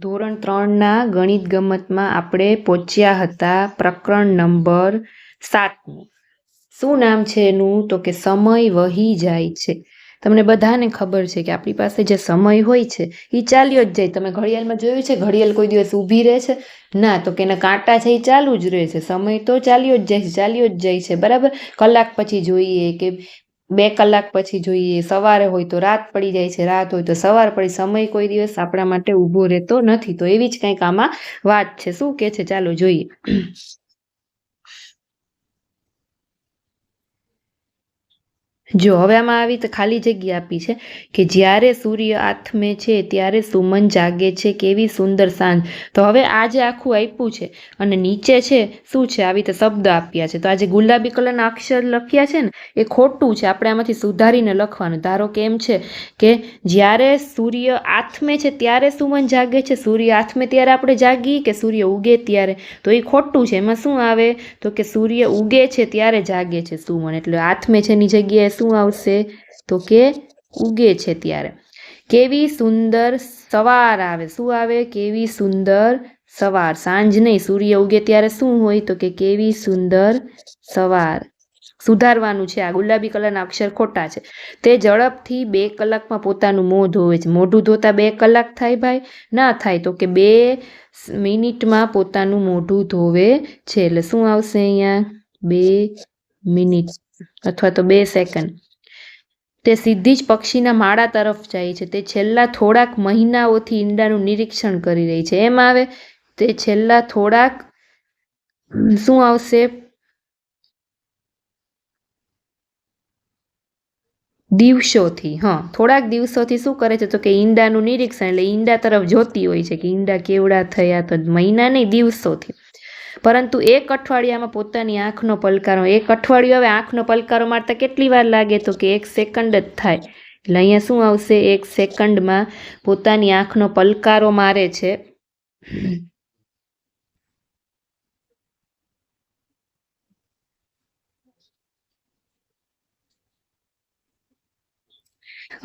ધોરણ ત્રણના ગણિત ગમતમાં આપણે પહોંચ્યા હતા પ્રકરણ નંબર સાતનું શું નામ છે એનું? તો કે સમય વહી જાય છે. તમને બધાને ખબર છે કે આપણી પાસે જે સમય હોય છે, એ ચાલ્યો જ જાય. તમે ઘડિયાળમાં જોયું છે, ઘડિયાળ કોઈ દિવસ ઊભી રહે છે? ના, તો કે એના કાંટા છે એ ચાલુ જ રહે છે. સમય તો ચાલ્યો જ જાય છે, ચાલ્યો જ જાય છે. બરાબર? કલાક પછી જોઈએ કે બે કલાક પછી જોઈએ સવારે હોય તો રાત પડી જાય છે, રાત હોય તો સવાર પડી, સમય કોઈ દિવસ આપણા માટે ઊભો રહેતો નથી. તો એવી જ કંઈક આમાં વાત છે. શું કે છે? ચાલો જોઈએ. જો હવે આમાં આવી તો ખાલી જગ્યા આપી છે કે જ્યારે સૂર્ય આથમે છે ત્યારે સુમન જાગે છે કેવી સુંદર સાંજ. તો હવે આ જે આખું આપ્યું છે અને નીચે છે શું છે? આવી રીતે શબ્દ આપ્યા છે. તો આ જે ગુલાબી કલરના અક્ષર લખ્યા છે ને, એ ખોટું છે. આપણે આમાંથી સુધારીને લખવાનું. ધારો કે એમ છે કે જ્યારે સૂર્ય આથમે છે ત્યારે સુમન જાગે છે. સૂર્ય આથમે ત્યારે આપણે જાગીએ કે સૂર્ય ઉગે ત્યારે? તો એ ખોટું છે. એમાં શું આવે? તો કે સૂર્ય ઉગે છે ત્યારે જાગે છે સુમન. એટલે આથમે છે એની જગ્યાએ શું આવશે? તો કે ઉગે છે ત્યારે. કેવી સુંદર સવાર આવે. શું આવે? કેવી સુંદર સવાર. સાંજ નહીં, સૂર્ય ઉગે ત્યારે શું હોય? તો કે કેવી સુંદર સવાર. સુધારવાનું છે આ. ગુલાબી કલરના અક્ષર ખોટા છે. તે ઝડપથી બે કલાકમાં પોતાનું મોં ધોવે છે. મોઢું ધોતા બે કલાક થાય ભાઈ? ના થાય. તો કે બે મિનિટમાં પોતાનું મોઢું ધોવે છે. એટલે શું આવશે અહીંયા? બે મિનિટ. અથવા તો બે સેકન્ડ તે સીધી જ પક્ષીના માળા તરફ જાય છે. તે છેલ્લા થોડાક મહિનાઓથી ઈંડાનું નિરીક્ષણ કરી રહી છે. એમ આવે, તે છેલ્લા થોડાક, શું આવશે? દિવસોથી, હા, થોડાક દિવસોથી શું કરે છે? તો કે ઈંડાનું નિરીક્ષણ, એટલે ઈંડા તરફ જોતી હોય છે કે ઈંડા કેવડા થયા તો મહિના નહીં, દિવસોથી. પરંતુ એક અઠવાડિયામાં પોતાની આંખનો પલકારો, એક અઠવાડિયું હવે આંખનો પલકારો મારતા કેટલી વાર લાગે તો કે એક સેકન્ડ જ થાય. એટલે અહીંયા શું આવશે? એક સેકન્ડમાં પોતાની આંખનો પલકારો મારે છે.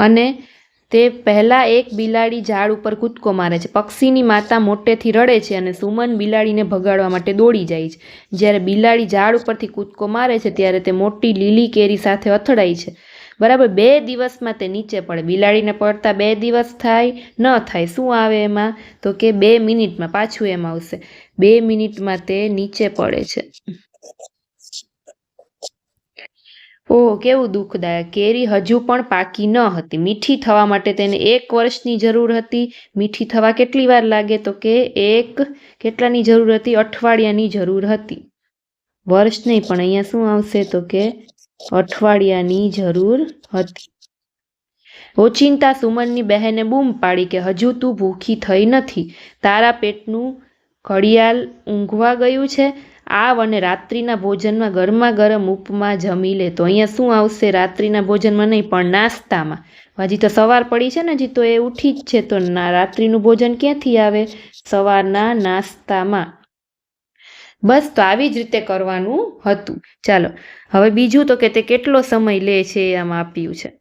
અને તે પહેલાં એક બિલાડી ઝાડ ઉપર કૂદકો મારે છે. પક્ષીની માતા મોટેથી રડે છે અને સુમન બિલાડીને ભગાડવા માટે દોડી જાય છે. જ્યારે બિલાડી ઝાડ ઉપરથી કૂદકો મારે છે ત્યારે તે મોટી લીલી કેરી સાથે અથડાય છે. બરાબર બે દિવસમાં તે નીચે પડે. બિલાડીને પડતા બે દિવસ થાય, ન થાય, શું આવે એમાં? તો કે બે મિનિટમાં પાછું એમ આવશે. બે મિનિટમાં તે નીચે પડે છે. ઓહ, કેવું દુઃખદાયક. કેરી હજુ પણ પાકી ન હતી. મીઠી થવા માટે તેને એક વર્ષની જરૂર હતી. મીઠી થવા કેટલી વાર લાગે તો કે એક કેટલાની જરૂર હતી? અઠવાડિયાની જરૂર હતી. વર્ષ નહીં, પણ અહીંયા શું આવશે તો કે અઠવાડિયાની જરૂર હતી. ઓચિંતા સુમનની બહેને બૂમ પાડી કે હજુ તું ભૂખી થઈ નથી. તારા પેટનું ઘડિયાળ ઊંઘવા ગયું છે? આવ અને રાત્રિના ભોજનમાં ગરમા ગરમ ઉપમા જમી લે. તો અહીંયા શું આવશે રાત્રિના ભોજનમાં નહીં, પણ નાસ્તામાં? હજી તો સવાર પડી છે ને, હજી તો એ ઉઠી જ છે. તો ના, રાત્રિનું ભોજન ક્યાંથી આવે? સવારના નાસ્તામાં. બસ, તો આવી જ રીતે કરવાનું હતું. ચાલો, હવે બીજું તો કે તે કેટલો સમય લે છે આમાં આપ્યું છે.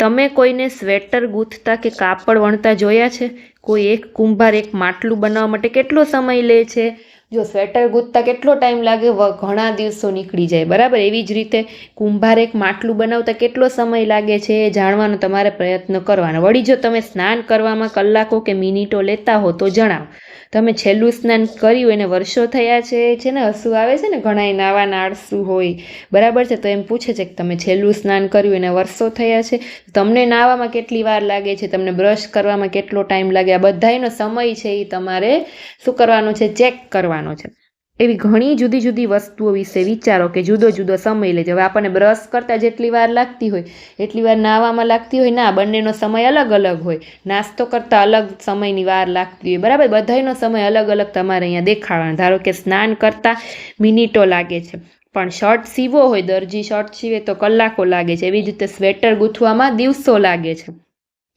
તમે કોઈને સ્વેટર ગૂંથતા કે કાપડ વણતા જોયા છે? કોઈ એક કુંભાર એક માટલું બનાવવા માટે કેટલો સમય લે છે? જો સ્વેટર ગૂંથતા કેટલો ટાઈમ લાગે ઘણા દિવસો નીકળી જાય. બરાબર? એવી જ રીતે કુંભાર એક માટલું બનાવતા કેટલો સમય લાગે છે એ જાણવાનો તમારે પ્રયત્ન કરવાનો. વળી જો તમે સ્નાન કરવામાં કલાકો કે મિનિટો લેતા હો તો જણાવો. તમે છેલ્લું સ્નાન કર્યું, એને વર્ષો થયા છે છે ને હસવું આવે છે ને ઘણા નાવા નાળસું હોય. બરાબર છે? તો એમ પૂછે છે કે તમે છેલ્લું સ્નાન કર્યું, એને વર્ષો થયા છે. તમને નાવામાં કેટલી વાર લાગે છે? તમને બ્રશ કરવામાં કેટલો ટાઈમ લાગે? આ બધાનો સમય છે એ તમારે શું કરવાનો છે? ચેક કરવાનો છે. એવી ઘણી જુદી જુદી વસ્તુઓ વિશે વિચારો કે જુદો જુદો સમય લેજો. હવે આપણને બ્રશ કરતાં જેટલી વાર લાગતી હોય, એટલી વાર નાહવામાં લાગતી હોય, ના, બંનેનો સમય અલગ અલગ હોય. નાસ્તો કરતાં અલગ સમયની વાર લાગતી હોય. બરાબર? બધાનો સમય અલગ અલગ તમારે અહીંયા દેખાડવાનો ધારો કે સ્નાન કરતાં મિનિટો લાગે છે. પણ શર્ટ સીવો હોય, દરજી શર્ટ સીવે તો કલાકો લાગે છે. એવી જ રીતે સ્વેટર ગૂંથવામાં દિવસો લાગે છે.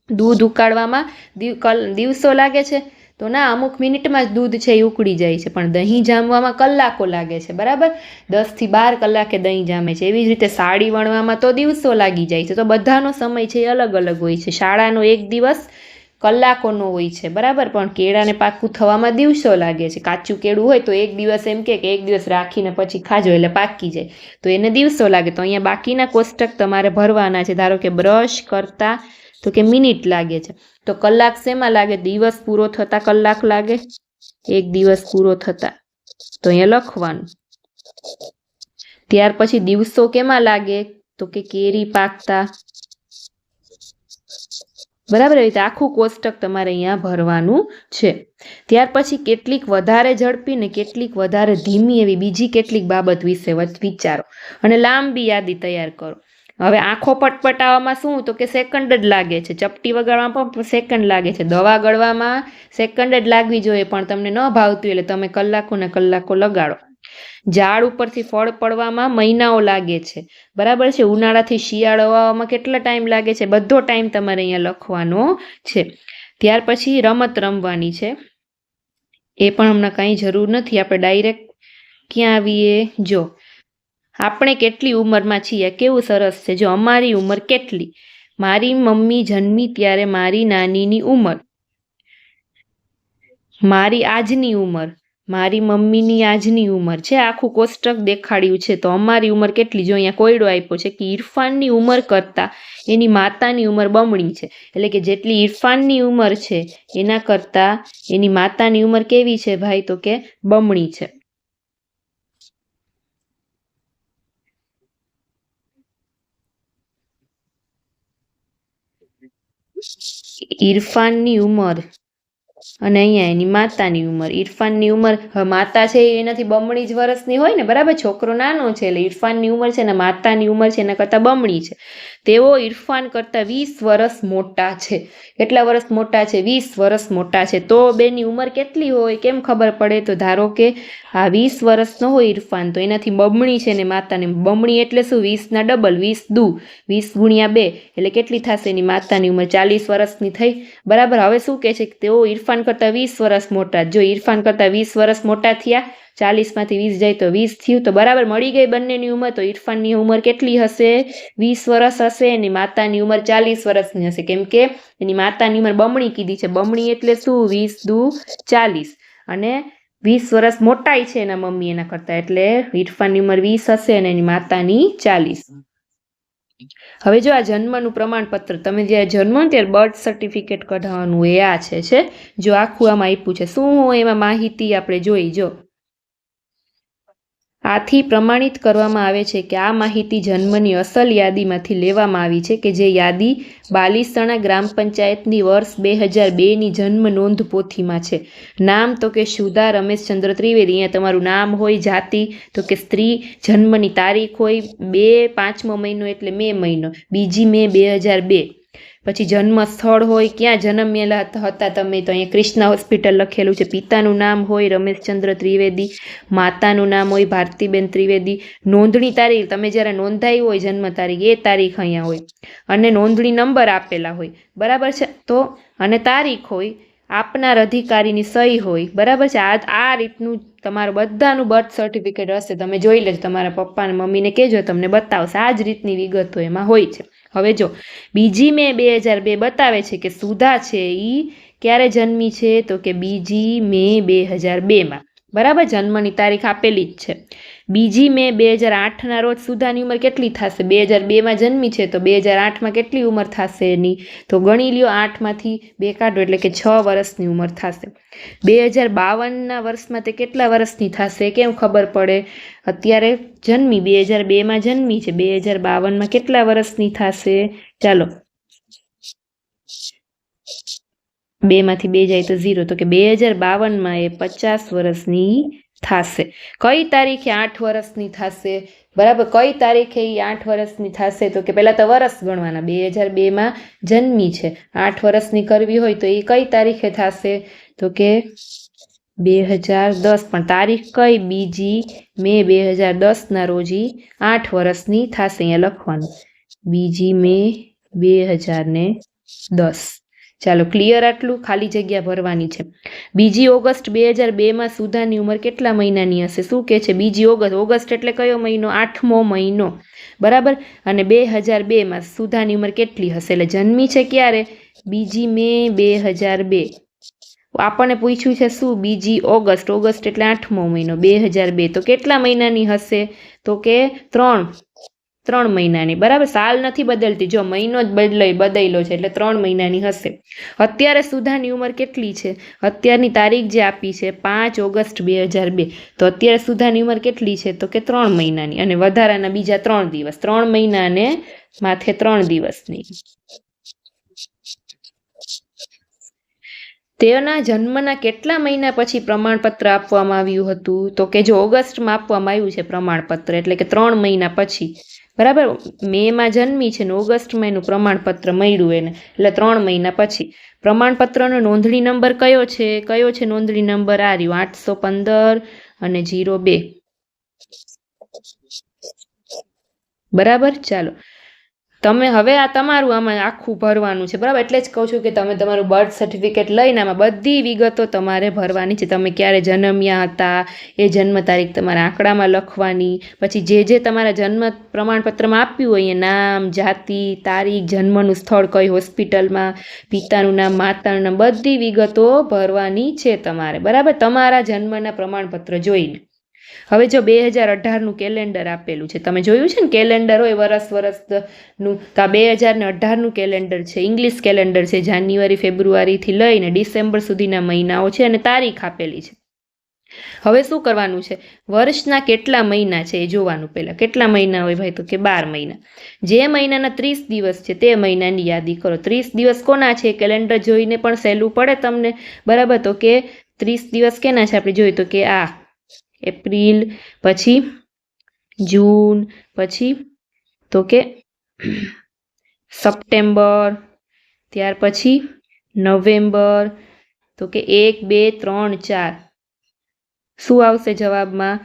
દૂધ ઉકાળવામાં દિવસો લાગે છે. તો ના, અમુક મિનિટમાં જ દૂધ છે એ ઉકળી જાય છે, પણ દહીં જામવામાં કલાકો લાગે છે, બરાબર? દસથી બાર કલાકે દહીં જામે છે. એવી જ રીતે સાડી વણવામાં તો દિવસો લાગી જાય છે. તો બધાનો સમય છે એ અલગ અલગ હોય છે. શાળાનો એક દિવસ કલાકોનો હોય છે, બરાબર? પણ કેળાને પાકું થવામાં દિવસો લાગે છે. કાચું કેળું હોય તો એક દિવસ એમ કે એક દિવસ રાખીને પછી ખાજો એટલે પાકી જાય. તો એને દિવસો લાગે. તો અહીંયા બાકીના કોષ્ટક તમારે ભરવાના છે. ધારો કે બ્રશ કરતા તો કે મિનિટ લાગે છે. તો કલાક શેમાં લાગે? દિવસ પૂરો થતા કલાક લાગે? એક દિવસ પૂરો થતા. તો અહીંયા લખવાનું. ત્યાર પછી દિવસો કેમાં લાગે? તો કે કેરી પાકતા. બરાબર? રીતે આખું કોષ્ટક તમારે અહીંયા ભરવાનું છે. ત્યાર પછી કેટલીક વધારે ઝડપી ને કેટલીક વધારે ધીમી એવી બીજી કેટલીક બાબત વિશે વિચારો. અને લાંબી યાદી તૈયાર કરો. હવે આંખો પટપટાવવામાં શું? તો કે સેકન્ડ જ લાગે છે. ચપટી વગાડવામાં પણ સેકન્ડ લાગે છે. દવા ગળવામાં સેકન્ડ જ લાગવી જોઈએ, પણ તમને ન ભાવતું એટલે તમે કલાકો ને કલાકો લગાડો. ઝાડ ઉપરથી ફળ પડવામાં મહિનાઓ લાગે છે. બરાબર છે? ઉનાળાથી શિયાળો આવવામાં કેટલો ટાઈમ લાગે છે? બધો ટાઈમ તમારે અહીંયા લખવાનો છે. ત્યાર પછી રમત રમવાની છે. એ પણ હમણાં કાંઈ જરૂર નથી. આપણે ડાયરેક્ટ ક્યાં આવીએ? જો. આપણે કેટલી ઉંમરમાં છીએ? કેવું સરસ છે? જો અમારી ઉંમર કેટલી? મારી મમ્મી જન્મી ત્યારે મારી નાનીની ઉંમર. મારી આજની ઉંમર. મારી મમ્મીની આજની ઉંમર છે. આખું કોષ્ટક દેખાડ્યું છે. તો અમારી ઉંમર કેટલી? જો અહીંયા કોયડો આપ્યો છે કે ઇરફાનની ઉંમર કરતાં એની માતાની ઉંમર બમણી છે. એટલે કે જેટલી ઇરફાનની ઉંમર છે, એના કરતાં એની માતાની ઉંમર કેવી છે ભાઈ? તો કે બમણી છે. ઇરફાનની ઉંમર અને અહીંયા એની માતાની ઉંમર. ઇરફાનની ઉંમર માતા છે એનાથી બમણી જ વર્ષની હોય ને, બરાબર? છોકરો નાનો છે એટલે ઇરફાનની ઉંમર છે ને માતાની ઉંમર છે એના કરતાં બમણી છે. તેઓ ઇરફાન કરતાં વીસ વર્ષ મોટા છે. કેટલા વર્ષ મોટા છે? વીસ વર્ષ મોટા છે. તો બેની ઉંમર કેટલી હોય? કેમ ખબર પડે? તો ધારો કે આ વીસ વર્ષનો હોય ઇરફાન તો એનાથી બમણી છે ને માતાની. બમણી એટલે શું? વીસના ડબલ, વીસ દુ, વીસ ગુણ્યા બે. એટલે કેટલી થશે? એની માતાની ઉંમર ચાલીસ વર્ષની થઈ. બરાબર? હવે શું કહે છે? કે તેઓ ઇરફાન કરતાં વીસ વર્ષ મોટા. જો ઇરફાન કરતાં વીસ વર્ષ મોટા થયા ચાલીસમાંથી વીસ જાય તો વીસ થયું તો બરાબર મળી ગઈ બંનેની ઉંમર. તો ઇરફાનની ઉંમર કેટલી હશે? વીસ વર્ષ હશે, એની માતાની ઉંમર ચાલીસ વર્ષની હશે. કેમ કે એની માતાની ઉંમર બમણી કીધી છે. બમણી એટલે શું? વીસ દુ ચાલીસ. અને વીસ વર્ષ મોટાઈ છે એના મમ્મી એના કરતાં. એટલે ઇરફાનની ઉંમર વીસ હશે અને એની માતાની ચાલીસ. હવે જો આ જન્મનું પ્રમાણપત્ર, તમે જ્યારે જન્મો ત્યારે બર્થ સર્ટિફિકેટ કઢાવવાનું એ આ છે. જો આખું આમાં આપ્યું છે. શું એમાં માહિતી આપણે જોઈ? જો આથી પ્રમાણિત કરવામાં આવે છે કે આ માહિતી જન્મની અસલ યાદીમાંથી લેવામાં આવી છે કે જે યાદી બાલીસણા ગ્રામ પંચાયતની વર્ષ બે હજાર બેની જન્મ નોંધ પોથીમાં છે. નામ તો કે સુધા રમેશચંદ્ર ત્રિવેદી, અહીંયા તમારું નામ હોય, જાતિ તો કે સ્ત્રી, જન્મની તારીખ હોય બે પાંચમો મહિનો એટલે મે મહિનો, બીજી મે બે હજાર બે. પછી જન્મ સ્થળ હોય, ક્યાં જન્મેલા હતા તમે તો અહીંયા ક્રિષ્ના હોસ્પિટલ લખેલું છે. પિતાનું નામ હોય રમેશચંદ્ર ત્રિવેદી, માતાનું નામ હોય ભારતીબેન ત્રિવેદી. નોંધણી તારીખ, તમે જ્યારે નોંધાઈ હોય જન્મ તારીખ, એ તારીખ અહીંયા હોય. અને નોંધણી નંબર આપેલા હોય. બરાબર છે? તો અને તારીખ હોય, આપનાર અધિકારીની સહી હોય. બરાબર છે? આ આ રીતનું તમારું બધાનું બર્થ સર્ટિફિકેટ હશે. તમે જોઈ લેજો, તમારા પપ્પા અને મમ્મીને કહેજો, તમને બતાવશે. આ જ રીતની વિગતો એમાં હોય છે. હવે જો, બીજી મે બે હજાર બે બતાવે છે કે સુધા છે એ ક્યારે જન્મી છે? તો કે બીજી મે બે હજાર બેમાં. બરાબર? જન્મની તારીખ આપેલી જ છે. બીજી મે બે હજાર આઠના રોજ સુધાની ઉંમર કેટલી થશે? બે હજાર બેમાં જન્મી છે તો બે હજાર આઠમાં કેટલી ઉંમર થશે એની? તો ગણી લ્યો આઠમાંથી બે કાઢો એટલે કે છ વર્ષની ઉંમર થશે. બે હજાર બાવનના વર્ષમાં તે કેટલા વર્ષની થશે? કેમ ખબર પડે? અત્યારે જન્મી, બે હજાર બેમાં જન્મી છે. બે હજાર બાવનમાં કેટલા વર્ષની થશે? ચાલો. બેમાંથી બે જાય તો ઝીરો તો કે બે હજાર બાવનમાં એ પચાસ વર્ષની થશે. કઈ તારીખે આઠ વર્ષની થશે? બરાબર, કઈ તારીખે એ આઠ વર્ષની થશે? તો કે પહેલાં તો વરસ ગણવાના. બે હજાર બેમાં જન્મી છે. આઠ વર્ષની કરવી હોય તો એ કઈ તારીખે થશે? તો કે બે હજાર દસ પણ તારીખ કઈ? બીજી મે બે હજાર દસના રોજ એ આઠ વર્ષની થશે અહીંયા લખવાનું. બીજી મે બે હજાર ને દસ. ચાલો ક્લિયર આટલું, ખાલી જગ્યા ભરવાની છે. બીજી ઓગસ્ટ બે હજાર બેમાં સુધાની ઉંમર કેટલા મહિનાની હશે? શું કહે છે? બીજી ઓગસ્ટ ઓગસ્ટ એટલે કયો મહિનો? આઠમો મહિનો. બરાબર? અને બે હજાર બેમાં સુધાની ઉંમર કેટલી હશે? એટલે જન્મી છે ક્યારે? બીજી મે બે હજાર બે. આપણને પૂછ્યું છે શું? બીજી ઓગસ્ટ ઓગસ્ટ એટલે આઠમો મહિનો, બે હજાર બે. તો કેટલા મહિનાની હશે? તો કે ત્રણ. ત્રણ મહિનાની. બરાબર? સાલ નથી બદલતી. જો મહિનો જ બદલાઈ બદલેલો છે, એટલે ત્રણ મહિનાની હશે. અત્યારે સુધાની ઉંમર કેટલી છે? અત્યારની તારીખ જે આપી છે, પાંચ ઓગસ્ટ બે હજાર બે. તો અત્યારે સુધાની ઉંમર કેટલી છે? તો કે ત્રણ મહિનાની. અને વધારાના બીજા ત્રણ દિવસ. ત્રણ મહિનાને માથે ત્રણ દિવસની. તેના જન્મના કેટલા મહિના પછી પ્રમાણપત્ર આપવામાં આવ્યું હતું? તો કે જો ઓગસ્ટમાં આપવામાં આવ્યું છે પ્રમાણપત્ર, એટલે કે ત્રણ મહિના પછી. બરાબર? મેમાં જન્મી છે ને ઓગસ્ટમાં એનું પ્રમાણપત્ર મળ્યું એને. એટલે ત્રણ મહિના પછી. પ્રમાણપત્રનો નોંધણી નંબર કયો છે? કયો છે નોંધણી નંબર? આ રહ્યો આઠસો પંદર અને જીરો બે. બરાબર? ચાલો. તમે હવે આ તમારું આમાં આખું ભરવાનું છે, બરાબર? એટલે જ કહું છું કે તમે તમારું બર્થ સર્ટિફિકેટ લઈને આમાં બધી વિગતો તમારે ભરવાની છે. તમે ક્યારે જન્મ્યા હતા, એ જન્મ તારીખ તમારા આંકડામાં લખવાની, પછી જે જે તમારા જન્મ પ્રમાણપત્રમાં આપ્યું હોય, એ નામ, જાતિ, તારીખ, જન્મનું સ્થળ કઈ હોસ્પિટલમાં, પિતાનું નામ, માતાનું નામ, બધી વિગતો ભરવાની છે તમારે, બરાબર? તમારા જન્મના પ્રમાણપત્ર જોઈને. હવે જો બે હજાર અઢારનું કેલેન્ડર આપેલું છે, તમે જોયું છે ને કેલેન્ડર હોય વરસ વરસનું? તો આ બે હજાર ને અઢારનું કેલેન્ડર છે, ઇંગ્લિશ કેલેન્ડર છે, જાન્યુઆરી, ફેબ્રુઆરીથી લઈને ડિસેમ્બર સુધીના મહિનાઓ છે અને તારીખ આપેલી છે. હવે શું કરવાનું છે? વર્ષના કેટલા મહિના છે એ જોવાનું પહેલાં. કેટલા મહિના હોય ભાઈ તો કે બાર મહિના. જે મહિનાના ત્રીસ દિવસ છે તે મહિનાની યાદી કરો. ત્રીસ દિવસ કોના છે? કેલેન્ડર જોઈને પણ સહેલું પડે તમને. બરાબર? તો કે ત્રીસ દિવસ કેના છે? આપણે જોઈએ તો કે આ એપ્રિલ, પછી જૂન, પછી તો કે સપ્ટેમ્બર, ત્યાર પછી નવેમ્બર, તો કે એક, બે, ત્રણ, ચાર. શું આવશે જવાબમાં?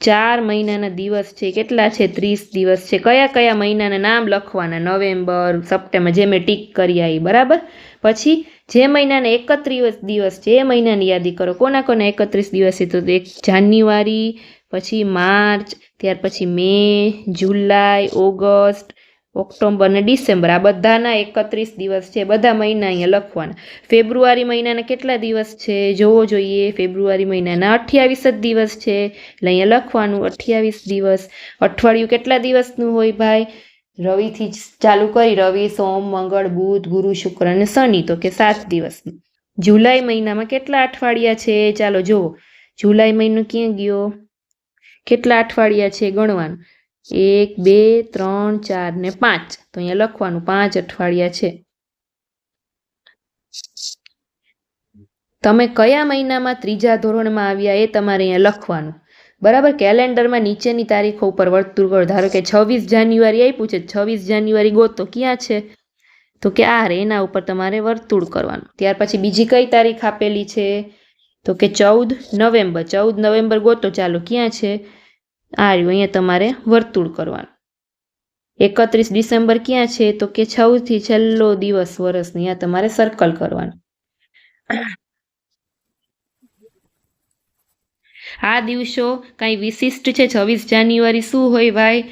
ચાર મહિનાના દિવસ છે. કેટલા છે? ત્રીસ દિવસ છે. કયા કયા મહિનાના નામ લખવાના? નવેમ્બર, સપ્ટેમ્બર, જે મેં ટીક કરી આવી. બરાબર? પછી જે મહિનાના એકત્રીસ દિવસ એ મહિનાની યાદી કરો, કોના કોના એકત્રીસ દિવસ છે તો એક જાન્યુઆરી, પછી માર્ચ, ત્યાર પછી મે, જુલાઈ, ઓગસ્ટ ઓક્ટોબર અને ડિસેમ્બર, આ બધાના એકત્રીસ દિવસ છે, બધા મહિના અહીંયા લખવાના. ફેબ્રુઆરી મહિનાના કેટલા દિવસ છે, જોવો જોઈએ. ફેબ્રુઆરી મહિનાના અઠ્યાવીસ જ દિવસ છે, એટલે અહીંયા લખવાનું અઠ્યાવીસ દિવસ. અઠવાડિયું કેટલા દિવસનું હોય ભાઈ? રવિથી ચાલુ કરી, રવિ, સોમ, મંગળ, બુધ, ગુરુ, શુક્ર અને શનિ, તો કે સાત દિવસનું. જુલાઈ મહિનામાં કેટલા અઠવાડિયા છે? ચાલો જુઓ. જુલાઈ મહિનો ક્યાં ગયો? કેટલા અઠવાડિયા છે ગણવાનું? એક, બે, ત્રણ, ચાર ને પાંચ. તો અહીંયા લખવાનું, પાંચ અઠવાડિયા છે. તમે કયા મહિનામાં ત્રીજા ધોરણમાં આવ્યા એ તમારે અહીંયા લખવાનું. બરાબર? કેલેન્ડરમાં નીચેની તારીખો ઉપર વર્તુળ કરો. ધારો કે છવ્વીસ જાન્યુઆરી આપ્યું છે, છવ્વીસ જાન્યુઆરી ગોતો. ક્યાં છે? તો કે આ રે, એના ઉપર તમારે વર્તુળ કરવાનું. ત્યાર પછી બીજી કઈ તારીખ આપેલી છે? તો કે ચૌદ નવેમ્બર. ચૌદ નવેમ્બર ગોતો. ચાલો, ક્યાં છે? આ રહ્યું, અહીંયા તમારે વર્તુળ કરવાનું. એકત્રીસ ડિસેમ્બર ક્યાં છે? તો કે છથી છેલ્લો દિવસ વર્ષની અહીંયા તમારે સર્કલ કરવાનું. આ દિવસો કાંઈ વિશિષ્ટ છે? છવ્વીસ જાન્યુઆરી શું હોય ભાઈ?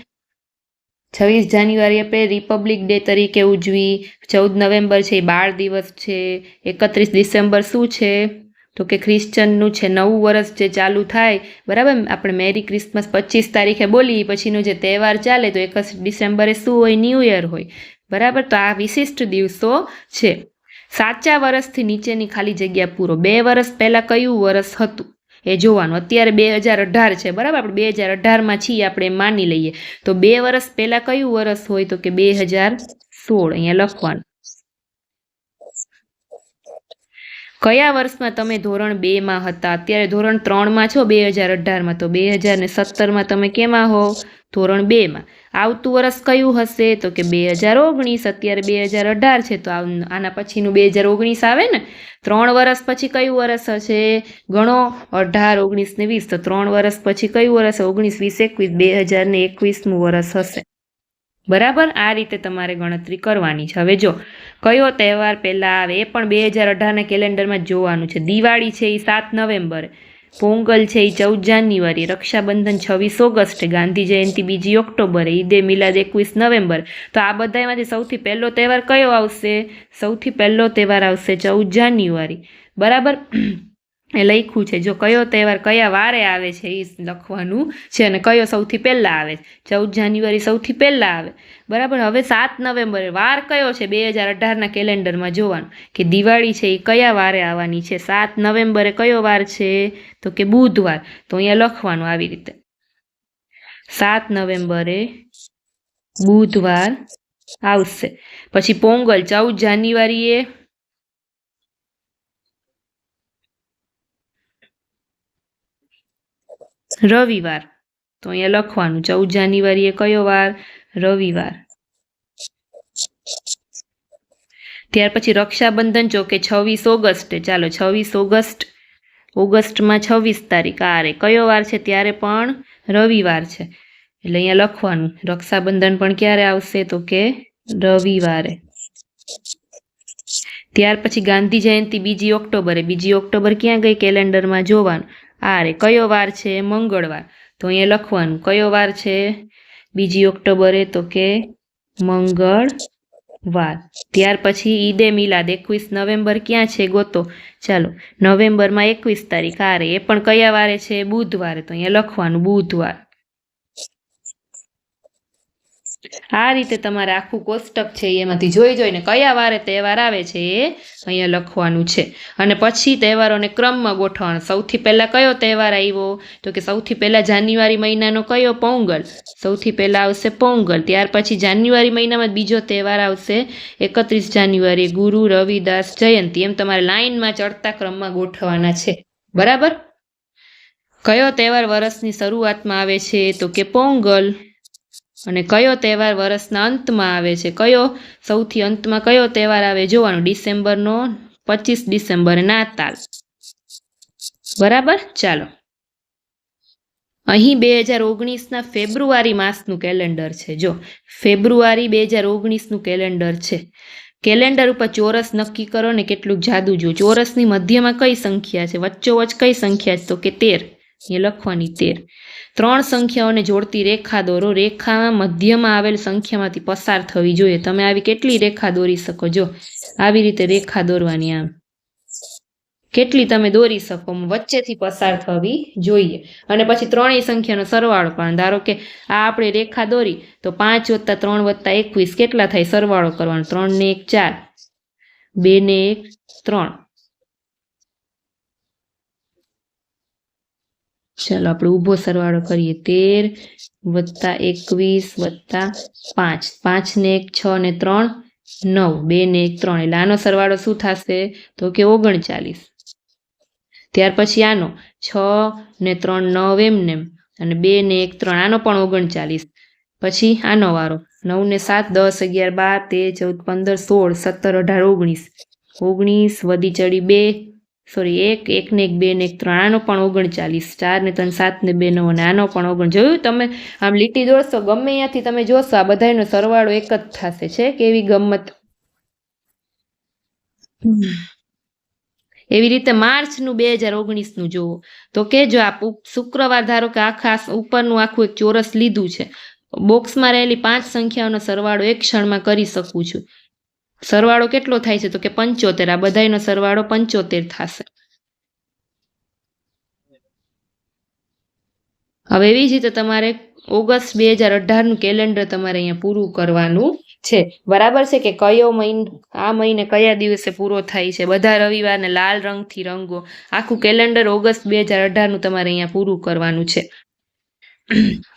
છવ્વીસ જાન્યુઆરી આપણે રિપબ્લિક ડે તરીકે ઉજવી. ચૌદ નવેમ્બર છે, એ બાળ દિવસ છે. એકત્રીસ ડિસેમ્બર શું છે? તો કે ખ્રિશ્ચનનું છે, નવું વર્ષ જે ચાલુ થાય. બરાબર? આપણે મેરી ક્રિસમસ પચીસ તારીખે બોલી, પછીનો જે તહેવાર ચાલે, તો એકત્રીસ ડિસેમ્બરે શું હોય? ન્યૂ યર હોય. બરાબર? તો આ વિશિષ્ટ દિવસો છે. સાચા વર્ષથી નીચેની ખાલી જગ્યા પૂરો. બે વર્ષ પહેલાં કયું વર્ષ હતું? એ જોવાનું. અત્યારે બે હજાર અઢાર છે, બરાબર? આપણે બે હજાર અઢારમાં છીએ, આપણે માની લઈએ. તો બે વર્ષ પહેલાં કયું વર્ષ હોય? તો કે બે હજાર સોળ, અહીંયા લખવાનું. કયા વર્ષમાં તમે ધોરણ બેમાં હતા? અત્યારે ધોરણ ત્રણમાં છો, બે હજાર અઢારમાં. તો બે હજાર ને સત્તરમાં તમે કેમાં હો? ધોરણ બેમાં આવતું વર્ષ કયું હશે? તો કે બે હજાર ઓગણીસ. અત્યારે બે હજાર અઢાર છે, તો આના પછીનું બે હજાર ઓગણીસ આવે ને, ત્રણ વર્ષ પછી કયું વર્ષ હશે? ગણો, અઢાર, ઓગણીસ ને વીસ. તો ત્રણ વર્ષ પછી કયું વર્ષ? ઓગણીસ, વીસ, એકવીસ. બે હજાર ને એકવીસનું વર્ષ હશે. બરાબર? આ રીતે તમારે ગણતરી કરવાની છે. હવે જો, કયો તહેવાર પહેલાં આવે? એ પણ બે હજાર અઢારના કેલેન્ડરમાં જોવાનું છે. દિવાળી છે એ સાત નવેમ્બરે. પોંગલ છે એ ચૌદ જાન્યુઆરી, રક્ષાબંધન છવ્વીસ ઓગસ્ટે, ગાંધી જયંતિ બીજી ઓક્ટોબરે, ઈદે મિલાદ એકવીસ નવેમ્બર. તો આ બધામાંથી સૌથી પહેલો તહેવાર કયો આવશે? સૌથી પહેલો તહેવાર આવશે ચૌદ જાન્યુઆરી. બરાબર? એ લખ્યું છે, જો કયો તહેવાર કયા વારે આવે છે એ લખવાનું છે અને કયો સૌથી પહેલાં આવે ચૌદ જાન્યુઆરી સૌથી પહેલાં આવે. બરાબર? હવે સાત નવેમ્બરે વાર કયો છે? બે હજાર અઢારના કેલેન્ડરમાં જોવાનું. કે દિવાળી છે એ કયા વારે આવવાની છે? સાત નવેમ્બરે કયો વાર છે? તો કે બુધવાર. તો અહીંયા લખવાનું આવી રીતે. સાત નવેમ્બરે બુધવાર આવશે. પછી પોંગલ ચૌદ જાન્યુઆરીએ રવિવાર. તો અહીંયા લખવાનું ચૌદ જાન્યુઆરી એ કયો વાર? રવિવાર. ત્યાર પછી રક્ષાબંધન જો કે છવ્વીસ ઓગસ્ટ. ચાલો, છવ્વીસ ઓગસ્ટ. ઓગસ્ટમાં છવ્વીસ તારીખ. આરે કયો વાર છે? ત્યારે પણ રવિવાર છે. એટલે અહીંયા લખવાનું. રક્ષાબંધન પણ ક્યારે આવશે? તો કે રવિવારે. ત્યાર પછી ગાંધી જયંતિ બીજી ઓક્ટોબરે. બીજી ઓક્ટોબર ક્યાં ગઈ? કેલેન્ડરમાં જોવાનું. આ રે કયો વાર છે? મંગળવાર. તો અહીંયા લખવાનું, કયો વાર છે? બીજી ઓક્ટોબરે તો કે મંગળવાર. ત્યાર પછી ઈદે મિલાદ, એકવીસ નવેમ્બર ક્યાં છે ગોતો? ચાલો, નવેમ્બરમાં એકવીસ તારીખ આ રે એ પણ કયા વારે છે? બુધવારે. તો અહીંયા લખવાનું, બુધવાર. આ રીતે તમારે આખું કોષ્ટક છે એમાંથી જોઈ જોઈને કયા વારે તહેવાર આવે છે એ અહીંયા લખવાનું છે. અને પછી તહેવારોને ક્રમમાં ગોઠવાનો સૌથી પહેલાં કયો તહેવાર આવ્યો? તો કે સૌથી પહેલાં જાન્યુઆરી મહિનાનો કયો પોંગલ? સૌથી પહેલાં આવશે પોંગલ. ત્યાર પછી જાન્યુઆરી મહિનામાં બીજો તહેવાર આવશે એકત્રીસ જાન્યુઆરી, ગુરુ, રવિદાસ, જયંતિ. એમ તમારે લાઇનમાં ચડતા ક્રમમાં ગોઠવાના છે. બરાબર? કયો તહેવાર વર્ષની શરૂઆતમાં આવે છે? તો કે પોંગલ. અને કયો તહેવાર વર્ષના અંતમાં આવે છે? કયો? સૌથી અંતમાં કયો તહેવાર આવે જોવાનું? ડિસેમ્બરનો પચીસ ડિસેમ્બર નાતાલ બરાબર? ચાલો. અહીં બે હજાર ઓગણીસના ફેબ્રુઆરી માસનું કેલેન્ડર છે. જો, ફેબ્રુઆરી બે હજાર ઓગણીસનું કેલેન્ડર છે. કેલેન્ડર ઉપર ચોરસ નક્કી કરો ને કેટલું જાદુ જુઓ ચોરસની મધ્યમાં કઈ સંખ્યા છે? વચ્ચોવચ કઈ સંખ્યા છે? તો કે તેર. એ લખવાની તેર. ત્રણ સંખ્યાઓને જોડતી રેખા દોરો રેખામાં મધ્યમાં આવેલ સંખ્યામાંથી પસાર થવી જોઈએ. તમે આવી કેટલી રેખા દોરી શકો? જો, આવી રીતે રેખા દોરવાની આમ. કેટલી તમે દોરી શકો? વચ્ચેથી પસાર થવી જોઈએ. અને પછી ત્રણેય સંખ્યાનો સરવાળો પણ. ધારો કે આ આપણે રેખા દોરી, તો પાંચ વત્તા ત્રણ વત્તા એકવીસ કેટલા થાય? સરવાળો કરવાનો. ત્રણ ને એક ચાર. બે ને એક ત્રણ. ચાલો આપણે ઊભો સરવાળો કરીએ. તેર વત્તા એકવીસ વત્તા પાંચ. પાંચ ને એક, છ ને ત્રણ, નવ. બે ને એક, ત્રણ. એટલે આનો સરવાળો શું થશે? તો કે ઓગણચાલીસ. ત્યાર પછી આનો. છ ને ત્રણ, નવ એમ નેમ. અને બે ને એક, ત્રણ. આનો પણ ઓગણચાલીસ. પછી આનો વારો. નવ ને સાત, દસ, અગિયાર, બાર, તેર, ચૌદ, પંદર, સોળ, સત્તર, અઢાર, ઓગણીસ. ઓગણીસ વધી ચડી બે. સોરી, એક એક ને એક, બે ને એક, ત્રણ, આનો પણ ઓગણચાલીસ, ચાર ને ત્રણ, સાત ને બે, નવ ને આનો પણ ઓગણ. જોયું તમે? આમ લીટી દોરશો, ગમે ત્યાંથી તમે જોશો, આ બધાનો સરવાળો એક જ થશે. છે કેવી ગમત? એવી રીતે માર્ચનું બે હજાર ઓગણીસનું જુઓ. તો કે જો આ શુક્રવાર ધારો કે આખા ઉપરનું આખું એક ચોરસ લીધું છે. બોક્સમાં રહેલી પાંચ સંખ્યાઓનો સરવાળો એક ક્ષણમાં કરી શકું છું. સરવાળો કેટલો થાય છે? તો કે પંચોતેર. આ બધાનો સરવાળો પંચોતેર થશે. હવે એવી જ રીતે તમારે ઓગસ્ટ બે હજાર કેલેન્ડર તમારે અહીંયા પૂરું કરવાનું છે. બરાબર છે કે કયો મહિનો, આ મહિને કયા દિવસે પૂરો થાય છે? બધા રવિવારને લાલ રંગથી રંગો. આખું કેલેન્ડર ઓગસ્ટ બે હજાર અઢારનું તમારે અહીંયા પૂરું કરવાનું છે.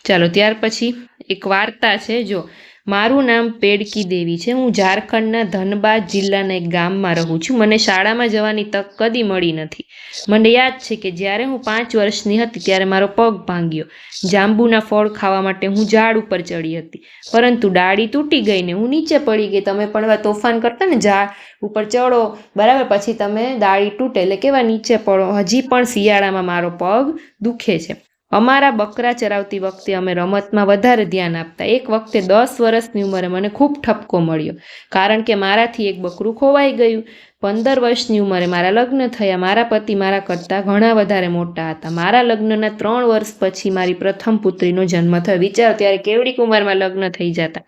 ચાલો, ત્યાર પછી એક વાર્તા છે, જો. મારું નામ પેડકી દેવી છે. હું ઝારખંડના ધનબાદ જિલ્લાના એક ગામમાં રહું છું. મને શાળામાં જવાની તક કદી મળી નથી. મને યાદ છે કે જ્યારે હું પાંચ વર્ષની હતી ત્યારે મારો પગ ભાંગ્યો. જાંબુના ફળ ખાવા માટે હું ઝાડ ઉપર ચડી હતી. પરંતુ ડાળી તૂટી ગઈ ને હું નીચે પડી ગઈ. તમે પણ એવા તોફાન કરતા ને ઝાડ ઉપર ચડો. બરાબર, પછી તમે ડાળી તૂટે એટલે કેવા નીચે પડો. હજી પણ શિયાળામાં મારો પગ દુખે છે. અમારા બકરા ચરાવતી વખતે અમે રમતમાં વધારે ધ્યાન આપતા. એક વખતે દસ વર્ષની ઉંમરે મને ખૂબ ઠપકો મળ્યો. કારણ કે મારાથી એક બકરું ખોવાઈ ગયું. પંદર વર્ષની ઉંમરે મારા લગ્ન થયા. મારા પતિ મારા કરતાં ઘણા વધારે મોટા હતા. મારા લગ્નના ત્રણ વર્ષ પછી મારી પ્રથમ પુત્રીનો જન્મ થયો. વિચારો ત્યારે કેવડીક ઉંમરમાં લગ્ન થઈ જતા.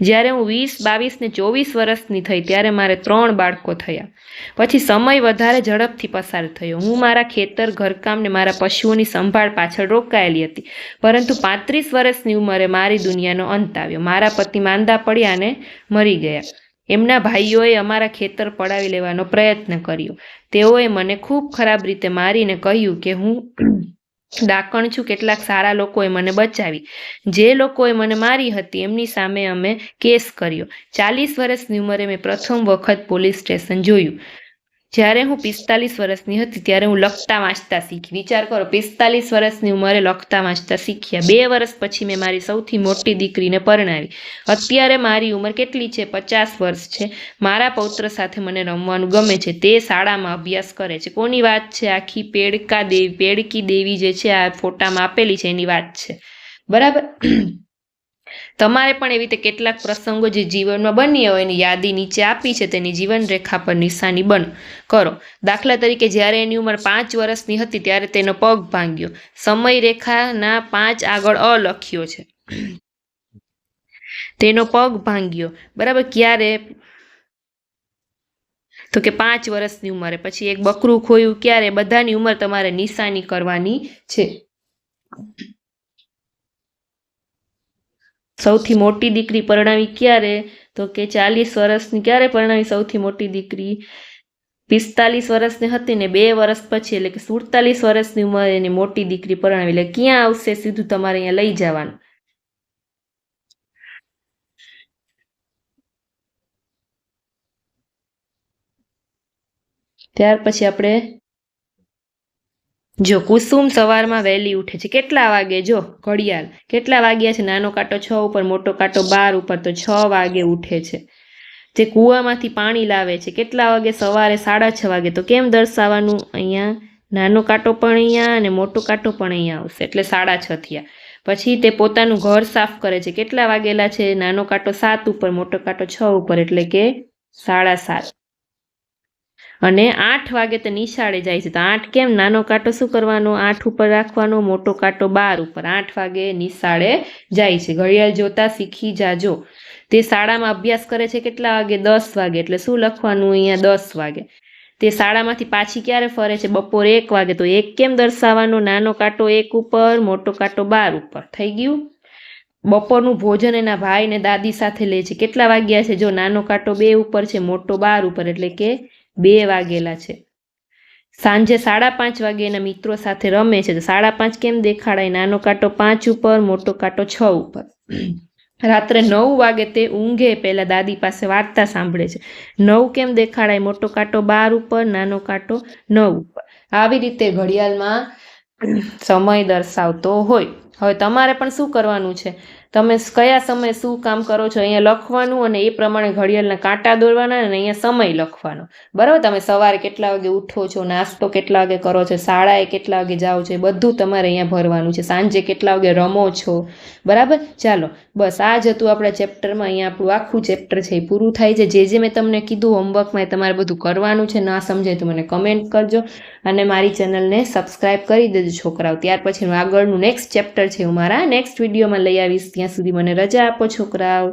જ્યારે હું વીસ, બાવીસ ને ચોવીસ વર્ષની થઈ ત્યારે મારે ત્રણ બાળકો થયા. પછી સમય વધારે ઝડપથી પસાર થયો. હું મારા ખેતર, ઘરકામ ને મારા પશુઓની સંભાળ પાછળ રોકાયેલી હતી. પરંતુ પાંત્રીસ વર્ષની ઉંમરે મારી દુનિયાનો અંત આવ્યો. મારા પતિ માંદા પડ્યા અને મરી ગયા. એમના ભાઈઓએ અમારા ખેતર પડાવી લેવાનો પ્રયત્ન કર્યો. તેઓએ મને ખૂબ ખરાબ રીતે મારીને કહ્યું કે હું ડાકણ છું, કેટલાક સારા લોકોએ મને બચાવી. જે લોકોએ મને મારી હતી, એમની સામે અમે કેસ કર્યો. ચાલીસ વર્ષની ઉંમરે મેં પ્રથમ વખત પોલીસ સ્ટેશન જોયું. જ્યારે હું પિસ્તાલીસ વર્ષની હતી ત્યારે હું લખતા વાંચતા શીખી. વિચાર કરો, પિસ્તાલીસ વર્ષની ઉંમરે લખતા વાંચતા શીખ્યા. બે વર્ષ પછી મેં મારી સૌથી મોટી દીકરીને પરણાવી. અત્યારે મારી ઉંમર કેટલી છે? પચાસ વર્ષ છે. મારા પૌત્ર સાથે મને રમવાનું ગમે છે. તે શાળામાં અભ્યાસ કરે છે. કોની વાત છે? આખી પેડકા દેવી, પેડકી દેવી જે છે, આ ફોટામાં આપેલી છે, એની વાત છે. બરાબર? તમારે પણ એવી રીતે કેટલાક પ્રસંગો જે જીવનમાં બન્યા હોય એની યાદી નીચે આપી છે, તેની જીવન રેખા પર નિશાની બન, કરો. દાખલા તરીકે જ્યારે એની ઉંમર પાંચ વર્ષની હતી, ત્યારે તેનો પગ ભાંગ્યો. સમય રેખાના પાંચ આગળ અ લખ્યો છે. તેનો પગ ભાંગ્યો. બરાબર, ક્યારે? તો કે પાંચ વર્ષની ઉંમરે. પછી એક બકરું ખોયું. ક્યારે? બધાની ઉંમર તમારે નિશાની કરવાની છે. સૌથી મોટી દીકરી પરણાવી ક્યારે? તો કે ચાલીસ વર્ષની, ક્યારે પરણાવી સૌથી મોટી દીકરી? પિસ્તાલીસ વર્ષની હતી ને બે વર્ષ પછી, એટલે કે સુડતાલીસ વર્ષની ઉંમરે એની મોટી દીકરી પરણાવી. એટલે ક્યાં આવશે સીધું તમારે અહીંયા લઈ જવાનું? ત્યાર પછી આપણે જો કુસુમ સવારમાં વહેલી ઉઠે છે, કેટલા વાગે? જો, ઘડિયાળ. કેટલા વાગ્યા છે? નાનો કાંટો છ ઉપર, મોટો કાંટો બાર ઉપર, તો છ વાગે ઉઠે છે. જે કૂવામાંથી પાણી લાવે છે, કેટલા વાગે? સવારે સાડા છ વાગે. તો કેમ દર્શાવવાનું? અહીંયા નાનો કાંટો પણ અહીંયા અને મોટો કાંટો પણ અહીંયા આવશે. એટલે સાડા છ થયા. પછી તે પોતાનું ઘર સાફ કરે છે. કેટલા વાગેલા છે? નાનો કાંટો સાત ઉપર, મોટો કાંટો છ ઉપર, એટલે કે સાડા સાત. અને આઠ વાગે તો નિશાળે જાય છે. તો આઠ કેમ? નાનો કાંટો શું કરવાનો? આઠ ઉપર રાખવાનો, મોટો કાંટો બાર ઉપર. આઠ વાગે નિશાળે જાય છે. ઘડિયાળ જોતા શીખી જાજો. તે શાળામાં અભ્યાસ કરે છે કેટલા વાગે? દસ વાગે. એટલે શું લખવાનું અહીંયા? દસ વાગે. તે શાળામાંથી પાછી ક્યારે ફરે છે? બપોરે એક વાગે. તો એક કેમ દર્શાવવાનો? નાનો કાંટો એક ઉપર, મોટો કાંટો બાર ઉપર. થઈ ગયું? બપોરનું ભોજન એના ભાઈ ને દાદી સાથે લે છે. કેટલા વાગ્યા છે? જો નાનો કાંટો બે ઉપર છે, મોટો બાર ઉપર. એટલે કે બે વાગેલા છે. સાંજે સાડા પાંચ વાગે એના મિત્રો સાથે રમે છે. તો સાડા પાંચ કેમ દેખાડાય? નાનો કાંટો પાંચ ઉપર, મોટો કાંટો છ ઉપર. રાત્રે નવ વાગે તે ઊંઘે, પહેલાં દાદી પાસે વાર્તા સાંભળે છે. નવ કેમ દેખાડાય? મોટો કાંટો બાર ઉપર, નાનો કાંટો નવ ઉપર. આવી રીતે ઘડિયાળમાં સમય દર્શાવતો હોય. હવે તમારે પણ શું કરવાનું છે? તમે કયા સમયે શું કામ કરો છો? અહીંયા લખવાનું અને એ પ્રમાણે ઘડિયાળના કાંટા દોરવાના અને અહીંયા સમય લખવાનો. બરાબર? તમે સવારે કેટલા વાગે ઉઠો છો? નાસ્તો કેટલા વાગે કરો છો? શાળાએ કેટલા વાગે જાઓ છો? એ બધું તમારે અહીંયા ભરવાનું છે. સાંજે કેટલા વાગે રમો છો? બરાબર? ચાલો. બસ આ જ હતું આપણા ચેપ્ટરમાં. અહીંયા આપણું આખું ચેપ્ટર છે એ પૂરું થાય છે. જે જે મેં તમને કીધું હોમવર્કમાં એ તમારે બધું કરવાનું છે. ના સમજાય તો મને કમેન્ટ કરજો અને મારી ચેનલને સબસ્ક્રાઈબ કરી દેજો, છોકરાઓ. ત્યાર પછીનું આગળનું નેક્સ્ટ ચેપ્ટર છે, હું મારા નેક્સ્ટ વિડીયોમાં લઈ આવીશ. ત્યાં સુધી મને રજા આપો છોકરાઓ.